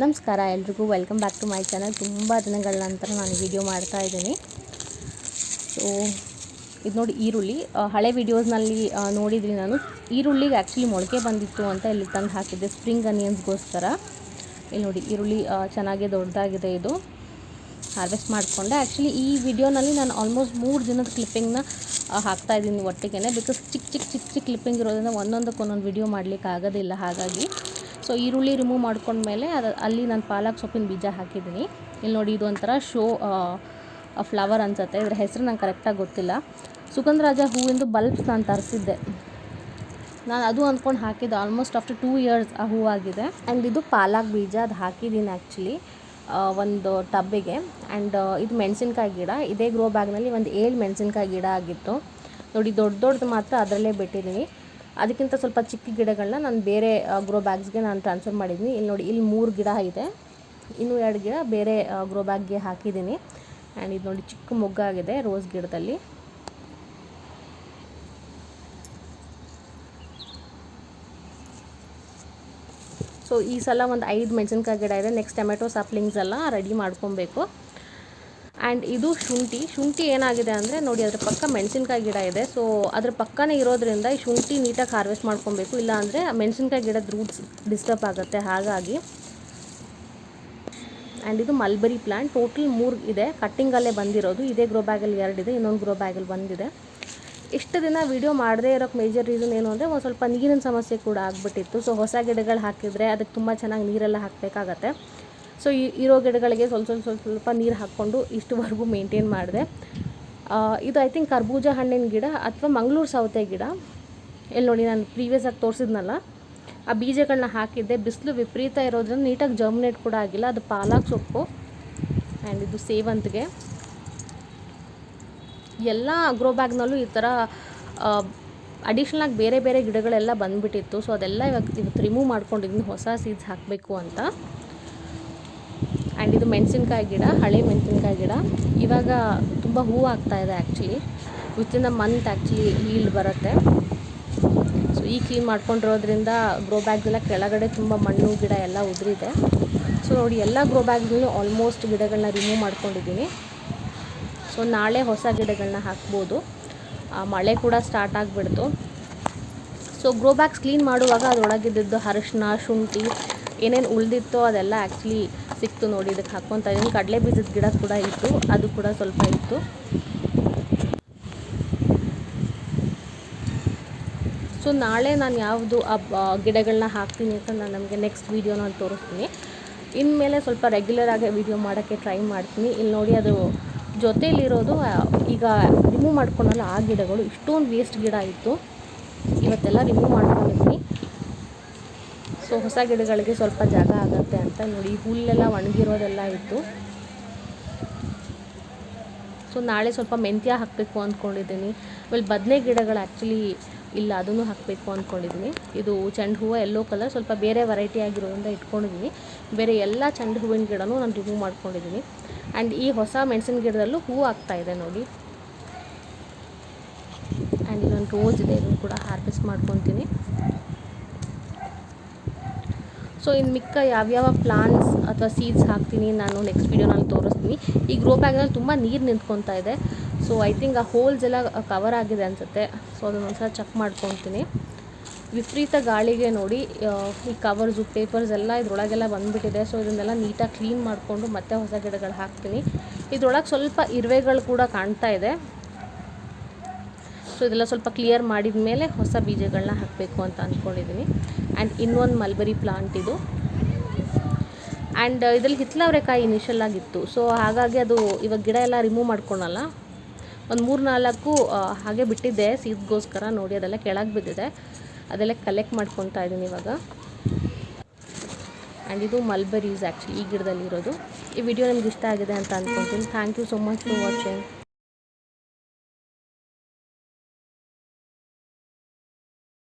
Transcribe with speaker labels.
Speaker 1: ನಮಸ್ಕಾರ, ಎಲ್ರಿಗೂ welcome back to my channel ತುಂಬ ದಿನಗಳ ನಂತರ ನಾನು ವಿಡಿಯೋ ಮಾಡ್ತಾ ಇದ್ದೀನಿ. ಸೊ ಇದು ನೋಡಿ ಈರುಳ್ಳಿ. ಹಳೆ ವಿಡಿಯೋಸ್ನಲ್ಲಿ ನೋಡಿದ್ರಿ ನಾನು. ಈರುಳ್ಳಿಗೆ ಆ್ಯಕ್ಚುಲಿ ಮೊಳಕೆ ಬಂದಿತ್ತು ಅಂತ ಇಲ್ಲಿ ತಂದು ಹಾಕಿದ್ದೆ ಸ್ಪ್ರಿಂಗ್ ಅನಿಯನ್ಸ್ಗೋಸ್ಕರ ಇಲ್ಲಿ ನೋಡಿ, ಈರುಳ್ಳಿ ಚೆನ್ನಾಗೇ ದೊಡ್ಡದಾಗಿದೆ ಇದು. ಹಾರ್ವೆಸ್ಟ್ ಮಾಡಿಕೊಂಡೆ. ಆ್ಯಕ್ಚುಲಿ ಈ ವಿಡಿಯೋನಲ್ಲಿ ನಾನು ಆಲ್ಮೋಸ್ಟ್ ಮೂರು ದಿನದ ಕ್ಲಿಪ್ಪಿಂಗ್ನ ಹಾಕ್ತಾ ಇದ್ದೀನಿ ಒಟ್ಟಿಗೆ ಬಿಕಾಸ್ ಚಿಕ್ಕ ಚಿಕ್ಕ ಚಿಕ್ಕ ಚಿಕ್ಕ ಕ್ಲಿಪ್ಪಿಂಗ್ ಇರೋದ್ರಿಂದ ಒಂದೊಂದಕ್ಕೆ ಒಂದೊಂದು ವಿಡಿಯೋ ಮಾಡಲಿಕ್ಕೆ ಆಗೋದಿಲ್ಲ. ಹಾಗಾಗಿ ಸೊ ಈರುಳ್ಳಿ ರಿಮೂವ್ ಮಾಡ್ಕೊಂಡ್ಮೇಲೆ ಅದು, ಅಲ್ಲಿ ನಾನು ಪಾಲಕ್ ಸೊಪ್ಪಿನ ಬೀಜ ಹಾಕಿದ್ದೀನಿ. ಇಲ್ಲಿ ನೋಡಿ ಇದು ಒಂಥರ ಶೋ ಫ್ಲವರ್ ಅನ್ಸುತ್ತೆ. ಇದ್ರ ಹೆಸರು ನಂಗೆ ಕರೆಕ್ಟಾಗಿ ಗೊತ್ತಿಲ್ಲ. ಸುಗಂಧರಾಜ ಹೂವಿಂದು ಬಲ್ಬ್ಸ್ ನಾನು ತರಿಸಿದ್ದೆ. ನಾನು ಅದು ಅಂದ್ಕೊಂಡು ಹಾಕಿದ್ದು ಆಲ್ಮೋಸ್ಟ್ ಆಫ್ಟರ್ ಟೂ ಇಯರ್ಸ್ ಆ ಹೂವಾಗಿದೆ ಆ್ಯಂಡ್ ಇದು ಪಾಲಕ್ ಬೀಜ ಅದು ಹಾಕಿದ್ದೀನಿ ಆ್ಯಕ್ಚುಲಿ ಒಂದು ಟಬ್ಬಿಗೆ. ಆ್ಯಂಡ್ ಇದು ಮೆಣಸಿನ್ಕಾಯಿ ಗಿಡ. ಇದೇ ಗ್ರೋ ಬ್ಯಾಗ್ನಲ್ಲಿ ಒಂದು ಏಳು ಮೆಣಸಿನ್ಕಾಯಿ ಗಿಡ ಆಗಿತ್ತು. ನೋಡಿ ದೊಡ್ಡ ದೊಡ್ಡದು ಮಾತ್ರ ಅದರಲ್ಲೇ ಬಿಟ್ಟಿದ್ದೀನಿ ಅದಕ್ಕಿಂತ ಸ್ವಲ್ಪ ಚಿಕ್ಕ ಗಿಡಗಳನ್ನ ನಾನು ಬೇರೆ ಗ್ರೋ ಬ್ಯಾಗ್ಸ್ಗೆ ನಾನು ಟ್ರಾನ್ಸ್ಫರ್ ಮಾಡಿದ್ದೀನಿ ಇಲ್ಲಿ ನೋಡಿ, ಇಲ್ಲಿ ಮೂರು ಗಿಡ ಇದೆ ಇನ್ನೂ ಎರಡು ಗಿಡ ಬೇರೆ ಗ್ರೋ ಬ್ಯಾಗ್ಗೆ ಹಾಕಿದ್ದೀನಿ. ಆ್ಯಂಡ್ ಇದು ನೋಡಿ, ಚಿಕ್ಕ ಮೊಗ್ಗಾಗಿದೆ ರೋಸ್ ಗಿಡದಲ್ಲಿ. ಸೊ ಈ ಸಲ ಒಂದು ಐದು ಮೆಣಸಿನ್ಕಾಯಿ ಗಿಡ ಇದೆ. ನೆಕ್ಸ್ಟ್ ಟೊಮೆಟೊ ಸಾಪ್ಲಿಂಗ್ಸ್ ಎಲ್ಲ ರೆಡಿ ಮಾಡ್ಕೊಬೇಕು. ಆ್ಯಂಡ್ ಇದು ಶುಂಠಿ. ಶುಂಠಿ ಏನಾಗಿದೆ ಅಂದರೆ ನೋಡಿ, ಅದ್ರ ಪಕ್ಕ ಮೆಣಸಿನ್ಕಾಯಿ ಗಿಡ ಇದೆ. ಸೊ ಅದ್ರ ಪಕ್ಕನೇ ಇರೋದ್ರಿಂದ ಈ ಶುಂಠಿ ನೀಟಾಗಿ ಹಾರ್ವೆಸ್ಟ್ ಮಾಡ್ಕೊಬೇಕು. ಇಲ್ಲ ಅಂದರೆ ಮೆಣಸಿನ್ಕಾಯಿ ಗಿಡದ ರೂಟ್ಸ್ ಡಿಸ್ಟರ್ಬ್ ಆಗುತ್ತೆ. ಹಾಗಾಗಿ ಆ್ಯಂಡ್ ಇದು ಮಲ್ಬರಿ ಪ್ಲ್ಯಾಂಟ್ ಟೋಟಲ್ ಮೂರು ಇದೆ. ಕಟ್ಟಿಂಗಲ್ಲೇ ಬಂದಿರೋದು. ಇದೇ ಗ್ರೋ ಬ್ಯಾಗಲ್ಲಿ ಎರಡಿದೆ ಇನ್ನೊಂದು ಗ್ರೋ ಬ್ಯಾಗಲ್ಲಿ ಬಂದಿದೆ ಇಷ್ಟು ದಿನ ವಿಡಿಯೋ ಮಾಡದೇ ಇರೋಕ್ಕೆ ಮೇಜರ್ ರೀಸನ್ ಏನು ಅಂದರೆ ಒಂದು ಸ್ವಲ್ಪ ನೀರಿನ ಸಮಸ್ಯೆ ಕೂಡ ಆಗಿಬಿಟ್ಟಿತ್ತು. ಸೊ ಹೊಸ ಗಿಡಗಳು ಹಾಕಿದರೆ ಅದಕ್ಕೆ ತುಂಬ ಚೆನ್ನಾಗಿ ನೀರೆಲ್ಲ ಹಾಕಬೇಕಾಗತ್ತೆ. ಸೊ ಇರೋ ಗಿಡಗಳಿಗೆ ಸ್ವಲ್ಪ ಸ್ವಲ್ಪ ಸ್ವಲ್ಪ ಸ್ವಲ್ಪ ನೀರು ಹಾಕ್ಕೊಂಡು ಇಷ್ಟುವರೆಗೂ ಮೇಂಟೈನ್ ಮಾಡಿದೆ. ಇದು ಐ ಥಿಂಕ್ ಕರ್ಬೂಜ ಹಣ್ಣಿನ ಗಿಡ ಅಥವಾ ಮಂಗಳೂರು ಸೌತೆ ಗಿಡ. ಎಲ್ಲಿ ನೋಡಿ ನಾನು ಪ್ರೀವಿಯಸ್ ಆಗಿ ತೋರಿಸಿದ್ನಲ್ಲ. ಆ ಬೀಜಗಳನ್ನ ಹಾಕಿದ್ದೆ. ಬಿಸಿಲು ವಿಪರೀತ ಇರೋದ್ರಿಂದ ನೀಟಾಗಿ ಜರ್ಮಿನೇಟ್ ಕೂಡ ಆಗಿಲ್ಲ. ಅದು ಪಾಲಾಕ್ ಸೊಪ್ಪು. ಆ್ಯಂಡ್ ಇದು ಸೇವಂತಿಗೆ. ಎಲ್ಲ ಗ್ರೋ ಬ್ಯಾಗ್ನಲ್ಲೂ ಈ ಥರ ಅಡಿಷ್ನಲಾಗಿ ಬೇರೆ ಬೇರೆ ಗಿಡಗಳೆಲ್ಲ ಬಂದುಬಿಟ್ಟಿತ್ತು. ಸೊ ಅದೆಲ್ಲ ಇವಾಗ ಇವತ್ತು ರಿಮೂವ್ ಮಾಡ್ಕೊಂಡಿದ್ದೀನಿ ಹೊಸ ಸೀಡ್ಸ್ ಹಾಕಬೇಕು ಅಂತ. ಆ್ಯಂಡ್ ಇದು ಮೆಣಸಿನ್ಕಾಯಿ ಗಿಡ, ಹಳೆ ಮೆಣಸಿನ್ಕಾಯಿ ಗಿಡ. ಇವಾಗ ತುಂಬ ಹೂವು ಆಗ್ತಾಯಿದೆ within a month actually yield ಬರುತ್ತೆ. ಸೊ ಈ ಕ್ಲೀನ್ ಮಾಡ್ಕೊಂಡಿರೋದ್ರಿಂದ ಗ್ರೋ ಬ್ಯಾಗ್ದೆಲ್ಲ ಕೆಳಗಡೆ ತುಂಬ ಮಣ್ಣು, ಗಿಡ ಎಲ್ಲ ಉದುರಿದೆ. ಸೊ ನೋಡಿ ಎಲ್ಲ ಗ್ರೋ ಬ್ಯಾಗ್ನಲ್ಲೂ ಆಲ್ಮೋಸ್ಟ್ ಗಿಡಗಳನ್ನ ರಿಮೂವ್ ಮಾಡ್ಕೊಂಡಿದ್ದೀನಿ. ಸೊ ನಾಳೆ ಹೊಸ ಗಿಡಗಳನ್ನ ಹಾಕ್ಬೋದು. ಮಳೆ ಕೂಡ ಸ್ಟಾರ್ಟ್ ಆಗಿಬಿಡ್ತು. ಸೊ ಗ್ರೋ ಬ್ಯಾಗ್ಸ್ ಕ್ಲೀನ್ ಮಾಡುವಾಗ ಅದರೊಳಗಿದ್ದು ಅರಿಶಿನ, ಶುಂಠಿ ಏನೇನು ಉಳಿದಿತ್ತೋ ಅದೆಲ್ಲ ಆ್ಯಕ್ಚುಲಿ ಸಿಕ್ತು ನೋಡಿ, ಇದಕ್ಕೆ ಹಾಕ್ಕೊತಾ ಇದ್ದೀನಿ ಕಡಲೆ ಬೀಜದ ಗಿಡ ಕೂಡ ಇತ್ತು, ಅದು ಕೂಡ ಸ್ವಲ್ಪ ಇತ್ತು. ಸೊ ನಾಳೆ ನಾನು ಯಾವುದು ಆ ಗಿಡಗಳನ್ನ ಹಾಕ್ತೀನಿ ಅಂತ ನಾನು ನಮಗೆ ನೆಕ್ಸ್ಟ್ ವೀಡಿಯೋನ ತೋರಿಸ್ತೀನಿ. ಇನ್ಮೇಲೆ ಸ್ವಲ್ಪ ರೆಗ್ಯುಲರ್ ಆಗಿ ವಿಡಿಯೋ ಮಾಡೋಕ್ಕೆ ಟ್ರೈ ಮಾಡ್ತೀನಿ. ಇಲ್ಲಿ ನೋಡಿ, ಅದು ಜೊತೆಯಲ್ಲಿರೋದು ಈಗ ರಿಮೂವ್ ಮಾಡ್ಕೊಳಲ್ಲ ಆ ಗಿಡಗಳು. ಇಷ್ಟೊಂದು ವೇಸ್ಟ್ ಗಿಡ ಇತ್ತು. ಇವತ್ತೆಲ್ಲ ರಿಮೂವ್ ಮಾಡ್ಕೊಂಡಿದ್ದೀನಿ. ಸೊ ಹೊಸ ಗಿಡಗಳಿಗೆ ಸ್ವಲ್ಪ ಜಾಗ ಆಗುತ್ತೆ ಅಂತ ನೋಡಿ ಹುಲ್ಲೆಲ್ಲ ಒಣಗಿರೋದೆಲ್ಲ ಇತ್ತು. ಸೊ ನಾಳೆ ಸ್ವಲ್ಪ ಮೆಂತ್ಯ ಹಾಕಬೇಕು ಅಂದ್ಕೊಂಡಿದ್ದೀನಿ ಆಮೇಲೆ ಬದನೆ ಗಿಡಗಳು ಆ್ಯಕ್ಚುಲಿ ಇಲ್ಲ, ಅದನ್ನು ಹಾಕಬೇಕು ಅಂದ್ಕೊಂಡಿದ್ದೀನಿ ಇದು ಚೆಂಡು ಹೂವು ಎಲ್ಲೋ ಕಲರ್ ಸ್ವಲ್ಪ ಬೇರೆ ವೆರೈಟಿ ಆಗಿರೋದ್ರಿಂದ ಇಟ್ಕೊಂಡಿದ್ದೀನಿ. ಬೇರೆ ಎಲ್ಲ ಚೆಂಡು ಹೂವಿನ ಗಿಡನೂ ನಾನು ರಿಮೂವ್ ಮಾಡ್ಕೊಂಡಿದ್ದೀನಿ. ಆ್ಯಂಡ್ ಈ ಹೊಸ ಮೆಣಸಿನ ಗಿಡದಲ್ಲೂ ಹೂವು ಇದೆ ನೋಡಿ. ಆ್ಯಂಡ್ ಇಲ್ಲೊಂದು ರೋಸ್ ಇದೆ, ಇದನ್ನು ಕೂಡ ಹಾರ್ವೆಸ್ಟ್ ಮಾಡ್ಕೊತೀನಿ. ಸೊ ಇನ್ನು ಮಿಕ್ಕ ಯಾವ್ಯಾವ ಪ್ಲಾಂಟ್ಸ್ ಅಥವಾ ಸೀಡ್ಸ್ ಹಾಕ್ತೀನಿ ನಾನು ನೆಕ್ಸ್ಟ್ ವೀಡಿಯೋನಲ್ಲಿ ತೋರಿಸ್ತೀನಿ. ಈ ಗ್ರೋ ಬ್ಯಾಗ್ನಲ್ಲಿ ತುಂಬ ನೀರು ನಿಂತ್ಕೊತಾ ಇದೆ. ಸೊ ಐ ಥಿಂಕ್ ಆ ಹೋಲ್ಸ್ ಎಲ್ಲ ಕವರ್ ಆಗಿದೆ ಅನಿಸುತ್ತೆ. ಸೊ ಅದನ್ನ ಒಂದ್ಸಲ ಚೆಕ್ ಮಾಡ್ಕೊತೀನಿ. ವಿಪರೀತ ಗಾಳಿಗೆ ನೋಡಿ ಈ ಕವರ್ಸು ಪೇಪರ್ಸ್ ಎಲ್ಲ ಇದ್ರೊಳಗೆಲ್ಲ ಬಂದುಬಿಟ್ಟಿದೆ. ಸೊ ಇದನ್ನೆಲ್ಲ ನೀಟಾಗಿ ಕ್ಲೀನ್ ಮಾಡಿಕೊಂಡು ಮತ್ತೆ ಹೊಸ ಗಿಡಗಳು ಹಾಕ್ತೀನಿ. ಇದರೊಳಗೆ ಸ್ವಲ್ಪ ಇರುವೆಗಳು ಕೂಡ ಕಾಣ್ತಾ ಇದೆ. ಸೊ ಇದೆಲ್ಲ ಸ್ವಲ್ಪ ಕ್ಲಿಯರ್ ಮಾಡಿದ ಮೇಲೆ ಹೊಸ ಬೀಜಗಳನ್ನ ಹಾಕಬೇಕು ಅಂತ ಅಂದ್ಕೊಂಡಿದ್ದೀನಿ ಆ್ಯಂಡ್ ಇನ್ನೊಂದು ಮಲ್ಬರಿ ಪ್ಲಾಂಟ್ ಇದು. ಆ್ಯಂಡ್, ಇದರಲ್ಲಿ ಹಿತ್ತಲವರೆಕಾಯಿ ಇನಿಷಿಯಲ್ ಆಗಿತ್ತು. ಸೊ ಹಾಗಾಗಿ ಅದು ಇವಾಗ ಗಿಡ ಎಲ್ಲ ರಿಮೂವ್ ಮಾಡ್ಕೊಳಲ್ಲ. ಒಂದು ಮೂರು ನಾಲ್ಕು ಹಾಗೆ ಬಿಟ್ಟಿದ್ದೆ ಸೀದ್ಗೋಸ್ಕರ ನೋಡಿ, ಅದೆಲ್ಲ ಕೆಳಗೆ ಬಿದ್ದಿದೆ. ಅದೆಲ್ಲ ಕಲೆಕ್ಟ್ ಮಾಡ್ಕೊತಾ ಇದ್ದೀನಿ ಇವಾಗ. ಆ್ಯಂಡ್ ಇದು ಮಲ್ಬರೀಸ್ ಆ್ಯಕ್ಚುಲಿ ಈ ಗಿಡದಲ್ಲಿರೋದು. ಈ ವಿಡಿಯೋ ನಿಮ್ಗೆ ಇಷ್ಟ ಆಗಿದೆ ಅಂತ ಅಂದ್ಕೊತೀನಿ thank you so much for watching